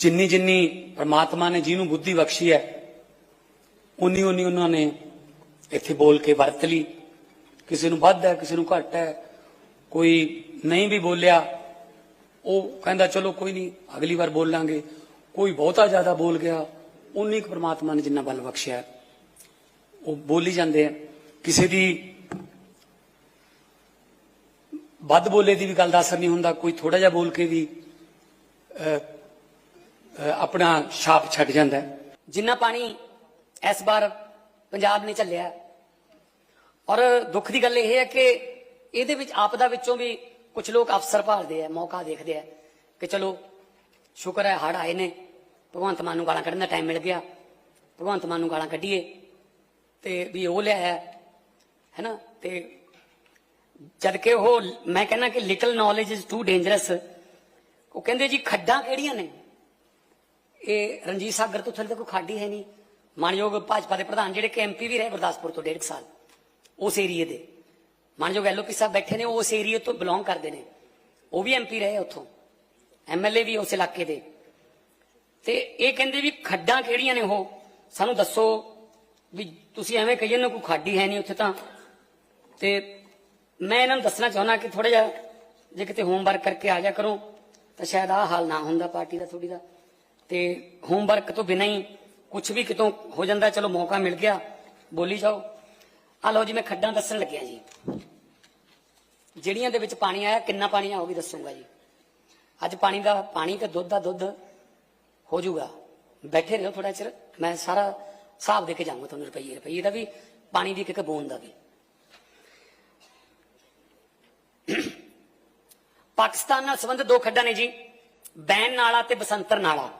ਜਿੰਨੀ ਜਿੰਨੀ ਪ੍ਰਮਾਤਮਾ ਨੇ ਜਿਹਨੂੰ ਬੁੱਧੀ ਬਖਸ਼ੀ ਹੈ, ਉਨੀ ਉਨੀ ਉਹਨਾਂ ਨੇ ਇੱਥੇ ਬੋਲ ਕੇ ਵਰਤ ਲਈ। ਕਿਸੇ ਨੂੰ ਵੱਧ ਹੈ, ਕਿਸੇ ਨੂੰ ਘੱਟ ਹੈ, ਕੋਈ ਨਹੀਂ ਵੀ ਬੋਲਿਆ, ਉਹ ਕਹਿੰਦਾ, ਚਲੋ ਕੋਈ ਨਹੀਂ, ਅਗਲੀ ਵਾਰ ਬੋਲਾਂਗੇ। ਕੋਈ ਬਹੁਤਾ ਜ਼ਿਆਦਾ ਬੋਲ ਗਿਆ, ਉਨੀ ਕੁ ਪ੍ਰਮਾਤਮਾ ਨੇ ਜਿੰਨਾ ਬਲ ਬਖਸ਼ਿਆ। ਉਹ ਬੋਲੀ ਜਾਂਦੇ ਆ। ਕਿਸੇ ਦੀ ਵੱਧ ਬੋਲੇ ਦੀ ਵੀ ਗੱਲ ਦਾ ਅਸਰ ਨਹੀਂ ਹੁੰਦਾ, ਕੋਈ ਥੋੜਾ ਜਿਹਾ ਬੋਲ ਕੇ ਵੀ ਆਪਣਾ ਛਾਪ ਛੱਡ ਜਾਂਦਾ ਜਿੰਨਾ ਪਾਣੀ ਇਸ ਵਾਰ ਪੰਜਾਬ ਨੇ ਝੱਲਿਆ ਔਰ ਦੁੱਖ ਦੀ ਗੱਲ ਇਹ ਹੈ ਕਿ ਇਹਦੇ ਵਿੱਚ ਆਪਦਾ ਵਿੱਚੋਂ ਵੀ ਕੁਝ ਲੋਕ ਅਫਸਰ ਭਾਲਦੇ ਆ ਮੌਕਾ ਦੇਖਦੇ ਆ ਕਿ ਚਲੋ ਸ਼ੁਕਰ ਹੈ ਹੜ ਆਏ ਨੇ, ਭਗਵੰਤ ਮਾਨ ਨੂੰ ਗਾਲਾਂ ਕੱਢਣ ਦਾ ਟਾਈਮ ਮਿਲ ਗਿਆ। ਭਗਵੰਤ ਮਾਨ ਨੂੰ ਗਾਲਾਂ ਕੱਢੀਏ ਤੇ ਵੀ ਉਹ ਲਿਆਇਆ ਹੈ ਨਾ? ਤੇ ਜਦ ਕਿ ਉਹ, ਮੈਂ ਕਹਿੰਦਾ ਕਿ little knowledge is too dangerous ਉਹ ਕਹਿੰਦੇ ਜੀ ਖੱਡਾਂ ਕਿਹੜੀਆਂ ਨੇ? ਇਹ ਰਣਜੀਤ ਸਾਗਰ ਤੋਂ ਥੱਲੇ ਤਾਂ ਕੋਈ ਖਾਡੀ ਹੈ ਨਹੀਂ। ਮਾਨਯੋਗ ਭਾਜਪਾ ਦੇ ਪ੍ਰਧਾਨ ਜਿਹੜੇ ਕਿ ਐਮਪੀ ਵੀ ਰਹੇ ਗੁਰਦਾਸਪੁਰ ਤੋਂ ਡੇਢ ਕੁ ਸਾਲ। ਉਸ ਏਰੀਏ ਦੇ। ਮਾਨਯੋਗ ਐਲਓਪੀ ਸਾਹਿਬ ਬੈਠੇ ਨੇ, ਉਹ ਉਸ ਏਰੀਏ ਤੋਂ ਬਿਲੋਂਗ ਕਰਦੇ ਨੇ। ਉਹ ਵੀ ਐਮਪੀ ਰਹੇ ਉੱਥੋਂ। ਐਮਐਲਏ ਵੀ ਉਸ ਇਲਾਕੇ ਦੇ। ਤੇ ਇਹ ਕਹਿੰਦੇ ਵੀ ਖੱਡਾਂ ਕਿਹੜੀਆਂ ਨੇ ਉਹ? ਸਾਨੂੰ ਦੱਸੋ ਵੀ ਤੁਸੀਂ ਐਵੇਂ ਕਹੀਏ ਨਾ ਕੋਈ ਖਾਡੀ ਹੈ ਨਹੀਂ ਉੱਥੇ ਤਾਂ। ਤੇ ਮੈਂ ਇਹਨਾਂ ਨੂੰ ਦੱਸਣਾ ਚਾਹੁੰਦਾ ਕਿ ਥੋੜਾ ਜਿਹਾ ਜੇ ਕਿਤੇ ਹੋਮਵਰਕ ਕਰਕੇ ਆ ਜਾ ਕਰੋ, ਤਾਂ ਸ਼ਾਇਦ ਆਹ ਹਾਲ ਨਾ ਹੁੰਦਾ, ਪਾਰਟੀ ਦਾ ਥੋੜੀ ਦਾ। ਤੇ ਹੋਮਵਰਕ ਤੋਂ ਬਿਨਾਂ ਹੀ ਕੁਝ ਵੀ ਕਿਤੋਂ ਹੋ ਜਾਂਦਾ, ਚਲੋ ਮੌਕਾ ਮਿਲ ਗਿਆ। ਬੋਲੀ ਜਾਓ। ਆ ਲਓ ਜੀ, ਮੈਂ ਖੱਡਾਂ ਦੱਸਣ ਲੱਗਿਆ ਜੀ। ਜਿਹੜੀਆਂ ਦੇ ਵਿੱਚ ਪਾਣੀ ਆਇਆ, ਕਿੰਨਾ ਪਾਣੀ ਆ ਉਹ ਵੀ ਦੱਸੂਗਾ ਜੀ। ਅੱਜ ਪਾਣੀ ਦਾ, ਪਾਣੀ ਤੇ ਦੁੱਧ ਦਾ ਦੁੱਧ ਹੋ ਜਾਊਗਾ। ਬੈਠੇ ਰਹੋ ਥੋੜਾ ਚਿਰ, ਮੈਂ ਸਾਰਾ ਹਿਸਾਬ ਦੇ ਕੇ ਜਾਊਂਗਾ ਤੁਹਾਨੂੰ ਰੁਪਈਏ ਰੁਪਈਏ ਦਾ ਵੀ, ਪਾਣੀ ਦੀ ਇੱਕ ਇੱਕ ਬੂੰਦ ਦਾ ਵੀ। ਪਾਕਿਸਤਾਨ ਨਾਲ ਸੰਬੰਧ ਦੋ ਖੱਡਾਂ ਨੇ ਜੀ, ਬੈਨ ਨਾਲਾ ਤੇ ਬਸੰਤਰ ਨਾਲਾ।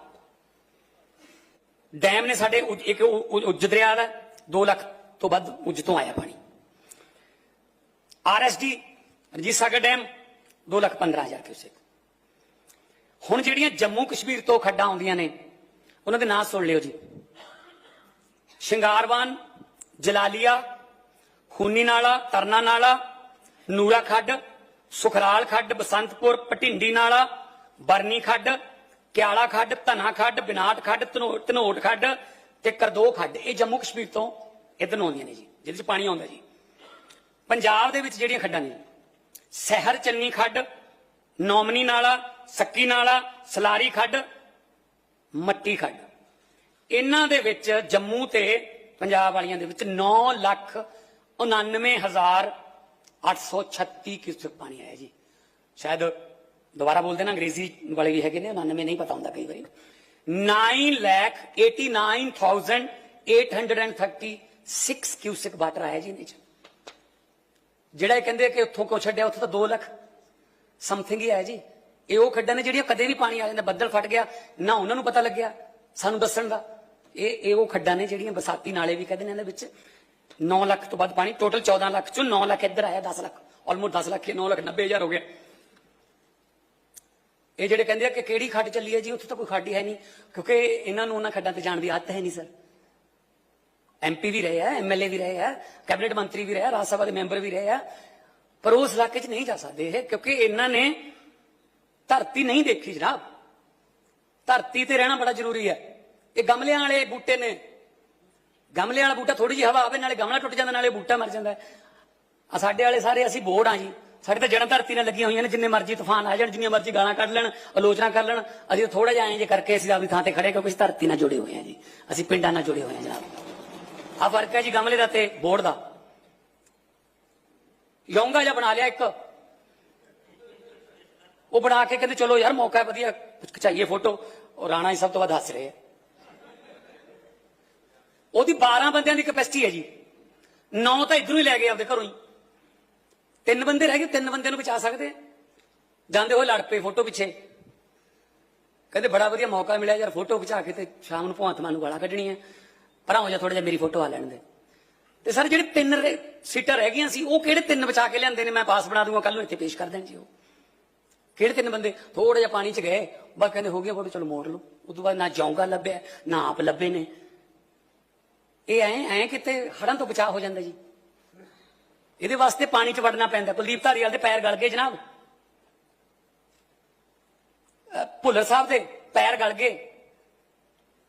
ਡੈਮ ਨੇ ਸਾਡੇ ਉਜ- ਇੱਕ ਉ- ਉ- ਉੱਜ ਦਰਿਆ ਦਾ 2 ਲੱਖ ਤੋਂ ਵੱਧ ਉੱਜ ਤੋਂ ਆਇਆ ਪਾਣੀ। ਆਰਐਸਡੀ ਰਣਜੀਤ ਸਾਗਰ ਡੈਮ 2 ਲੱਖ 15 ਹਜ਼ਾਰ ਕਿਊਸੈਕ। ਹੁਣ ਜਿਹੜੀਆਂ ਜੰਮੂ ਕਸ਼ਮੀਰ ਤੋਂ ਖੱਡਾਂ ਆਉਂਦੀਆਂ ਨੇ, ਉਹਨਾਂ ਦੇ ਨਾਂ ਸੁਣ ਲਿਓ ਜੀ। ਸ਼ਿੰਗਾਰਵਾਨ, ਜਲਾਲੀਆ ਖੂਨੀ ਨਾਲਾ ਤਰਨਾ ਨਾਲਾ ਨੂਰਾ ਖੱਡ, ਸੁਖਰਾਲ ਖੱਡ, ਬਸੰਤਪੁਰ ਪਟਿੰਡੀ ਨਾਲਾ ਬਰਨੀ ਖੱਡ ਕਿਆਲਾ ਖੱਡ, ਧਨਾ ਖੱਡ ਬਿਨਾਟ ਖੱਡ, ਧਨੋ- ਧਨੋਟ ਖੱਡ ਤੇ ਕਰਦੋ ਖੱਡ। ਇਹ ਜੰਮੂ ਕਸ਼ਮੀਰ ਤੋਂ ਇਧਰ ਨੂੰ ਆਉਂਦੀਆਂ ਨੇ ਜੀ, ਜਿਹਦੇ ਚ ਪਾਣੀ ਆਉਂਦਾ ਜੀ। ਪੰਜਾਬ ਦੇ ਵਿੱਚ ਜਿਹੜੀਆਂ ਖੱਡਾਂ ਨੇ, ਸਹਿਰ ਚੰਨੀ ਖੱਡ, ਨੌਮਨੀ ਨਾਲਾ, ਸੱਕੀ ਨਾਲਾ, ਸਲਾਰੀ ਖੱਡ, ਮੱਟੀ ਖੱਡ। ਇਹਨਾਂ ਦੇ ਵਿੱਚ ਜੰਮੂ ਤੇ ਪੰਜਾਬ ਵਾਲੀਆਂ ਦੇ ਵਿੱਚ 9 ਲੱਖ 99 ਹਜ਼ਾਰ 836 ਕਿਊਸੈਕ ਪਾਣੀ ਆਇਆ ਜੀ। ਸ਼ਾਇਦ ਦੁਬਾਰਾ ਬੋਲ ਦੇਣਾ ਅੰਗਰੇਜ਼ੀ ਵਾਲੇ ਵੀ ਹੈਗੇ ਨੇ 99 ਨਹੀਂ ਪਤਾ ਹੁੰਦਾ ਕਈ ਵਾਰੀ। 9 ਲੱਖ 89836 ਕਿਊਸਿਕ ਵਾਟਰ ਆਇਆ ਜੀ ਇਹਦੇ ਚ। ਜਿਹੜਾ ਇਹ ਕਹਿੰਦੇ ਕਿ ਉੱਥੋਂ ਕੋ ਛੱਡਿਆ, ਉੱਥੋਂ ਤਾਂ 2 ਲੱਖ ਸਮਥਿੰਗ ਹੀ ਆਇਆ ਜੀ। ਇਹ ਉਹ ਖੱਡਾਂ ਨੇ ਜਿਹੜੀਆਂ ਕਦੇ ਵੀ ਪਾਣੀ ਆ ਜਾਂਦਾ ਬੱਦਲ ਫਟ ਗਿਆ, ਨਾ ਉਹਨਾਂ ਨੂੰ ਪਤਾ ਲੱਗਿਆ ਸਾਨੂੰ ਦੱਸਣ ਦਾ। ਇਹ ਇਹ ਉਹ ਖੱਡਾਂ ਨੇ ਜਿਹੜੀਆਂ ਬਸਾਤੀ ਨਾਲੇ ਵੀ ਕਹਿੰਦੇ ਨੇ ਇਹਦੇ ਵਿੱਚ। 9 ਲੱਖ ਤੋਂ ਵੱਧ ਪਾਣੀ ਟੋਟਲ 14 ਲੱਖ ਚੋਂ 9 ਲੱਖ ਇੱਧਰ ਆਇਆ 10 ਲੱਖ ਆਲਮੋਸਟ 10 ਲੱਖ 9 ਲੱਖ 90 ਹਜ਼ਾਰ ਹੋ ਗਿਆ। ਇਹ ਜਿਹੜੇ ਕਹਿੰਦੇ ਆ ਕਿ ਕਿਹੜੀ ਖੱਡ ਚੱਲੀ ਹੈ ਜੀ, ਉੱਥੇ ਤਾਂ ਕੋਈ ਖੱਡ ਹੀ ਹੈ ਨਹੀਂ, ਕਿਉਂਕਿ ਇਹਨਾਂ ਨੂੰ ਉਹਨਾਂ ਖੱਡਾਂ ਤੇ ਜਾਣ ਦੀ ਆਦਤ ਹੈ ਨਹੀਂ, ਸਰ। ਐਮਪੀ ਵੀ ਰਹੇ ਆ ਐਮਐਲਏ ਵੀ ਰਹੇ ਆ, ਕੈਬਨਿਟ ਮੰਤਰੀ ਵੀ ਰਹੇ ਆ, ਰਾਜ ਸਭਾ ਦੇ ਮੈਂਬਰ ਵੀ ਰਹੇ ਆ, ਪਰ ਉਸ ਇਲਾਕੇ 'ਚ ਨਹੀਂ ਜਾ ਸਕਦੇ ਇਹ, ਕਿਉਂਕਿ ਇਹਨਾਂ ਨੇ ਧਰਤੀ ਨਹੀਂ ਦੇਖੀ ਜਨਾਬ। ਧਰਤੀ ਤੇ ਰਹਿਣਾ ਬੜਾ ਜ਼ਰੂਰੀ ਹੈ। ਇਹ ਗਮਲਿਆਂ ਵਾਲੇ ਬੂਟੇ ਨੇ। ਗਮਲਿਆਂ ਵਾਲਾ ਬੂਟਾ ਥੋੜੀ ਜਿਹੀ ਹਵਾ ਆਵੇ, ਨਾਲੇ ਗਮਲਾ ਟੁੱਟ ਜਾਂਦਾ, ਨਾਲੇ ਬੂਟਾ ਮਰ ਜਾਂਦਾ। ਆ ਸਾਡੇ ਵਾਲੇ ਸਾਰੇ ਅਸੀਂ ਬੋਰਡ ਆ ਜੀ। ਸਾਡੇ ਤਾਂ ਜਨਮ ਧਰਤੀ ਨਾਲ ਲੱਗੀਆਂ ਹੋਈਆਂ ਨੇ, ਜਿੰਨੇ ਮਰਜ਼ੀ ਤੂਫਾਨ ਆ ਜਾਣ, ਜਿੰਨੀਆਂ ਮਰਜ਼ੀ ਗਾਲਾਂ ਕੱਢ ਲੈਣ, ਆਲੋਚਨਾ ਕਰ ਲੈਣ। ਅਸੀਂ ਥੋੜਾ ਜਿਹਾ ਐਂ ਜੇ ਕਰਕੇ ਅਸੀਂ ਆਪਣੀ ਥਾਂ ਤੇ ਖੜੇ ਕਿਉਂਕਿ ਅਸੀਂ ਧਰਤੀ ਨਾਲ ਜੁੜੇ ਹੋਏ ਹਾਂ ਜੀ। ਅਸੀਂ ਪਿੰਡਾਂ ਨਾਲ ਜੁੜੇ ਹੋਏ ਹਾਂ ਜਨਾਬ। ਆ ਫ਼ਰਕ ਹੈ ਜੀ ਗਮਲੇ ਦਾ ਤੇ ਬੋਰਡ ਦਾ। ਯੋਂਗਾ ਜਿਹਾ ਬਣਾ ਲਿਆ ਇੱਕ। ਉਹ ਬਣਾ ਕੇ ਕਹਿੰਦੇ, ਚਲੋ ਯਾਰ, ਮੌਕਾ ਹੈ, ਵਧੀਆ ਕੁਝ ਖਚਾਈਏ ਫੋਟੋ। ਉਹ ਰਾਣਾ ਹੀ ਸਭ ਤੋਂ ਵੱਧ ਹੱਸ ਰਹੇ ਆ। ਉਹਦੀ 12 ਬੰਦਿਆਂ ਦੀ ਕੈਪੈਸਿਟੀ ਹੈ ਜੀ। 9 ਤਾਂ ਇਧਰੋਂ ਹੀ ਲੈ ਗਏ ਆਪਦੇ ਘਰੋਂ ਹੀ। ਤਿੰਨ ਬੰਦੇ ਰਹਿ ਗਏ, ਤਿੰਨ ਬੰਦੇ ਨੂੰ ਬਚਾ ਸਕਦੇ ਜਾਂਦੇ ਹੋਏ ਲੜ ਪਏ ਫੋਟੋ ਪਿੱਛੇ। ਕਹਿੰਦੇ ਬੜਾ ਵਧੀਆ ਮੌਕਾ ਮਿਲਿਆ ਯਾਰ, ਫੋਟੋ ਖਿਚਾ ਕੇ ਤੇ ਸ਼ਾਮ ਨੂੰ ਭਗਵੰਤ ਮਾਨ ਨੂੰ ਗਾਲਾਂ ਕੱਢਣੀ ਹੈ ਪਰਾਂ ਹੋ ਜਾ ਥੋੜਾ ਜਿਹਾ ਮੇਰੀ ਫੋਟੋ ਆ ਲੈਣ ਦੇ। ਤੇ ਸਰ, ਜਿਹੜੇ ਤਿੰਨ ਸੀਟਾਂ ਰਹਿ ਗਈਆਂ ਸੀ, ਉਹ ਕਿਹੜੇ ਤਿੰਨ ਬਚਾ ਕੇ ਲਿਆਂਦੇ ਨੇ? ਮੈਂ ਪਾਸ ਬਣਾ ਦੂੰਗਾ ਕੱਲ ਨੂੰ ਇੱਥੇ ਪੇਸ਼ ਕਰ ਦੇਣ ਜੀ ਉਹ। ਕਿਹੜੇ ਤਿੰਨ ਬੰਦੇ? ਥੋੜਾ ਜਿਹਾ ਪਾਣੀ 'ਚ ਗਏ। ਬਸ ਕਹਿੰਦੇ ਹੋ ਗਿਆ ਫੋਟੋ, ਚਲੋ ਮੋੜ ਲਓ। ਉਸ ਤੋਂ ਬਾਅਦ ਨਾ ਜੌਂਗਾ ਲੱਭਿਆ, ਨਾ ਆਪ ਲੱਭੇ ਨੇ। ਇਹ ਐ ਐ ਕਿਤੇ ਹੜਾਂ ਤੋਂ ਬਚਾਅ ਹੋ ਜਾਂਦਾ ਜੀ। ਇਹਦੇ ਵਾਸਤੇ ਪਾਣੀ 'ਚ ਵੜਨਾ ਪੈਂਦਾ। ਕੁਲਦੀਪ ਧਾਰੀਵਾਲ ਦੇ ਪੈਰ ਗਲ ਗਏ ਜਨਾਬ। ਭੁੱਲਰ ਸਾਹਿਬ ਦੇ ਪੈਰ ਗਲ ਗਏ।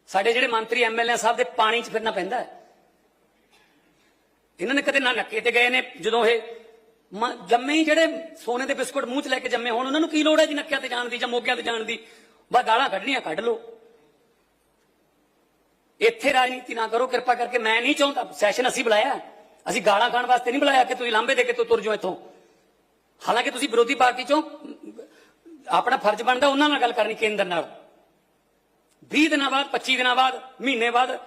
ਸਾਡੇ ਜਿਹੜੇ ਮੰਤਰੀ ਐਮਐਲਏ ਸਾਹਿਬ ਦੇ ਪਾਣੀ 'ਚ ਫਿਰਨਾ ਪੈਂਦਾ ਇਹਨਾਂ ਨੇ ਕਦੇ ਨਾ ਨੱਕੇ ਤੇ ਗਏ ਨੇ, ਜਦੋਂ ਇਹ ਮ- ਜੰਮੇ ਹੀ ਜਿਹੜੇ ਸੋਨੇ ਦੇ ਬਿਸਕੁਟ ਮੂੰਹ 'ਚ ਲੈ ਕੇ ਜੰਮੇ ਹੋਣ, ਉਹਨਾਂ ਨੂੰ ਕੀ ਲੋੜ ਹੈ ਜੀ ਨੱਕਿਆਂ ਤੇ ਜਾਣ ਦੀ ਜਾਂ ਮੋਗਿਆਂ ਤੇ ਜਾਣ ਦੀ? ਬਸ ਗਾਲਾਂ ਕੱਢਣੀਆਂ, ਕੱਢ ਲਓ। ਇੱਥੇ ਰਾਜਨੀਤੀ ਨਾ ਕਰੋ, ਕਿਰਪਾ ਕਰਕੇ ਮੈਂ ਨਹੀਂ ਚਾਹੁੰਦਾ। ਸੈਸ਼ਨ ਅਸੀਂ ਬੁਲਾਇਆ। ਅਸੀਂ ਗਾਲਾਂ ਖਾਣ ਵਾਸਤੇ ਨਹੀਂ ਬੁਲਾਇਆ ਕਿ ਤੁਸੀਂ ਲਾਂਬੇ ਦੇ ਕੇ ਤੂੰ, ਤੁਰ ਜਾਓ ਇੱਥੋਂ। ਹਾਲਾਂਕਿ ਤੁਸੀਂ ਵਿਰੋਧੀ ਪਾਰਟੀ ਚੋਂ, ਆਪਣਾ ਫਰਜ਼ ਬਣਦਾ ਉਹਨਾਂ ਨਾਲ ਗੱਲ ਕਰਨੀ ਕੇਂਦਰ ਨਾਲ। 20 ਦਿਨਾਂ ਬਾਅਦ 25 ਦਿਨਾਂ ਬਾਅਦ, ਮਹੀਨੇ ਬਾਅਦ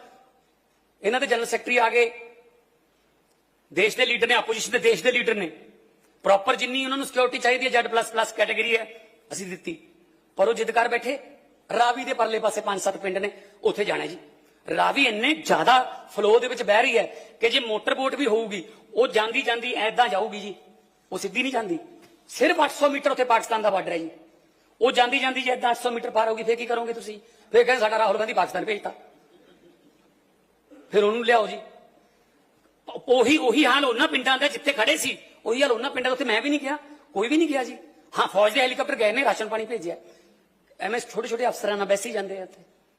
ਇਹਨਾਂ ਦੇ ਜਨਰਲ ਸੈਕਟਰੀ ਆ ਗਏ। ਦੇਸ਼ ਦੇ ਲੀਡਰ ਨੇ ਆਪੋਜੀਸ਼ਨ ਦੇ ਦੇਸ਼ ਦੇ ਲੀਡਰ ਨੇ। ਪ੍ਰੋਪਰ ਜਿੰਨੀ ਉਹਨਾਂ ਨੂੰ ਸਿਕਿਉਰਿਟੀ ਚਾਹੀਦੀ ਹੈ ਜੈਡ ਪਲੱਸ ਪਲੱਸ ਕੈਟਾਗਰੀ ਹੈ, ਅਸੀਂ ਦਿੱਤੀ। ਪਰ ਉਹ ਜਿੱਦ ਕਰ ਬੈਠੇ, ਰਾਵੀ ਦੇ ਪਰਲੇ ਪਾਸੇ ਪੰਜ ਸੱਤ ਪਿੰਡ ਨੇ, ਉੱਥੇ ਜਾਣਾ ਜੀ। ਰਾਵੀ ਇੰਨੇ ਜ਼ਿਆਦਾ ਫਲੋ ਦੇ ਵਿੱਚ ਬਹਿ ਰਹੀ ਹੈ ਕਿ ਜੇ ਮੋਟਰ ਬੋਟ ਵੀ ਹੋਊਗੀ, ਉਹ ਜਾਂਦੀ ਜਾਂਦੀ ਐਦਾਂ ਜਾਊਗੀ ਜੀ। ਉਹ ਸਿੱਧੀ ਨਹੀਂ ਜਾਂਦੀ। ਸਿਰਫ 800 ਮੀਟਰ ਉੱਥੇ ਪਾਕਿਸਤਾਨ ਦਾ ਬਾਰਡਰ ਹੈ ਜੀ। ਉਹ ਜਾਂਦੀ ਜਾਂਦੀ ਜੇ ਏਦਾਂ 800 ਮੀਟਰ ਪਾਰ ਹੋਗੀ ਫੇਰ ਕੀ ਕਰੋਗੇ ਤੁਸੀਂ? ਫੇਰ ਕਹਿੰਦੇ ਸਾਡਾ ਰਾਹੁਲ ਗਾਂਧੀ ਪਾਕਿਸਤਾਨ ਭੇਜਤਾ। ਫਿਰ ਉਹਨੂੰ ਲਿਆਓ ਜੀ। ਉਹੀ ਉਹੀ ਹਾਲ ਉਹਨਾਂ ਪਿੰਡਾਂ ਦਾ ਜਿੱਥੇ ਖੜੇ ਸੀ, ਉਹੀ ਹਾਲ ਉਹਨਾਂ ਪਿੰਡਾਂ ਦਾ ਉੱਥੇ ਮੈਂ ਵੀ ਨਹੀਂ ਗਿਆ ਕੋਈ ਵੀ ਨਹੀਂ ਗਿਆ ਜੀ। ਹਾਂ, ਫੌਜ ਦੇ ਹੈਲੀਕਾਪਟਰ ਗਏ ਨੇ, ਰਾਸ਼ਨ ਪਾਣੀ ਭੇਜਿਆ। ਐਵੇਂ ਛੋਟੇ ਛੋਟੇ ਅਫਸਰਾਂ ਨਾਲ ਬੈਸੀ ਜਾਂਦੇ ਆ ਉੱਥੇ